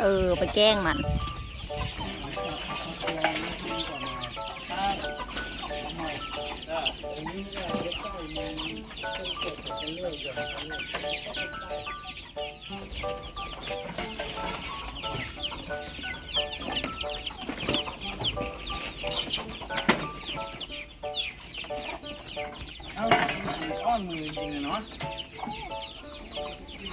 เออ ไปแกล้งมัน เอาอ้อนมือจริงเลยเนาะ เ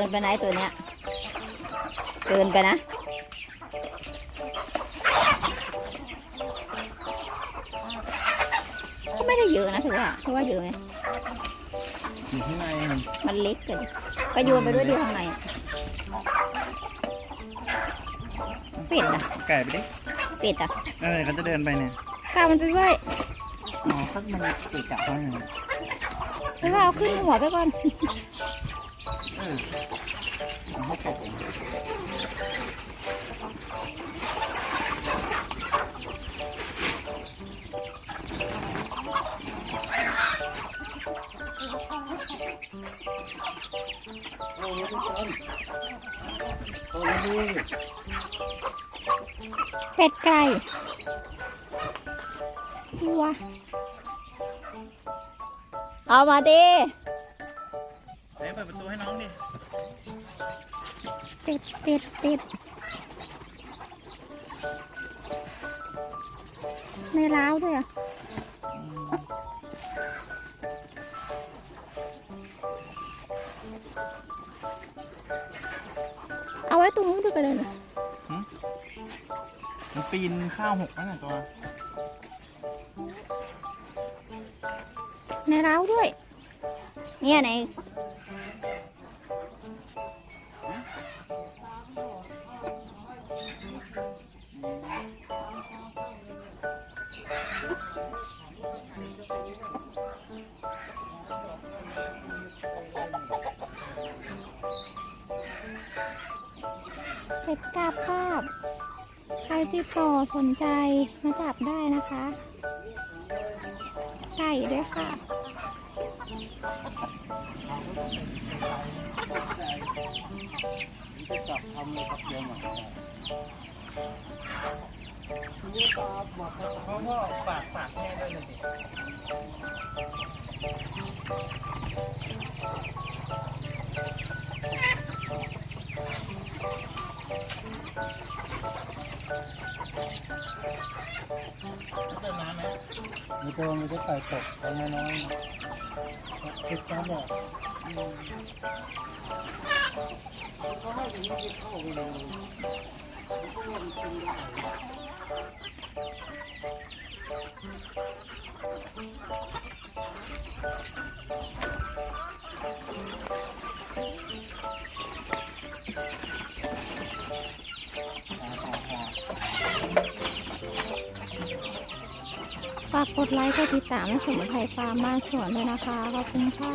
กินไปไหนตัวเนี้ย เกินไปนะ ก็ไม่ได้เยอะนะถือว่าถือว่าเยอะไหมอยู่ข้างในมันเล็กเกินไปโยนไปด้วยดีข้างในอะเป็ดอะไก่ไปดิเป็ดอะเออเขาจะเดินไปเนี่ยข้ามันไปไว้อ๋อเขามันเกะกะเขาเนี่ยไปว่าเอาขึ้นหัวไปก่อนเออเอา ให้ตกเป็ดไก่วัวเอามาดิเฮ้ยเปิดประตูให้น้องดิเป็ดเป็ดเป็ดไม่ร้าวด้วยอะ เอาไว้ตรงนู้นด้วยกันเลยนะมันปีนข้าวหกนั่นน่ะตัวในร้าวด้วย เนี่ยไหน เป็ดกาบภาพใครติดต่อสนใจมาจับได้นะคะ ไก่ด้วยค่ะจะจับทำเลยครับเดียวหน่อยเพราะว่าปากปากแห้งได้เลย เติมน้ำไหมมีตัวมันจะไก่ตกตัวน้อยๆติดตามบอกเขาให้ถึงมันเข้าไปเลย ฝากกดไลค์กดติดตามและสมุนไพรฟาร์มบ้านสวนด้วยนะคะ ขอบคุณค่ะ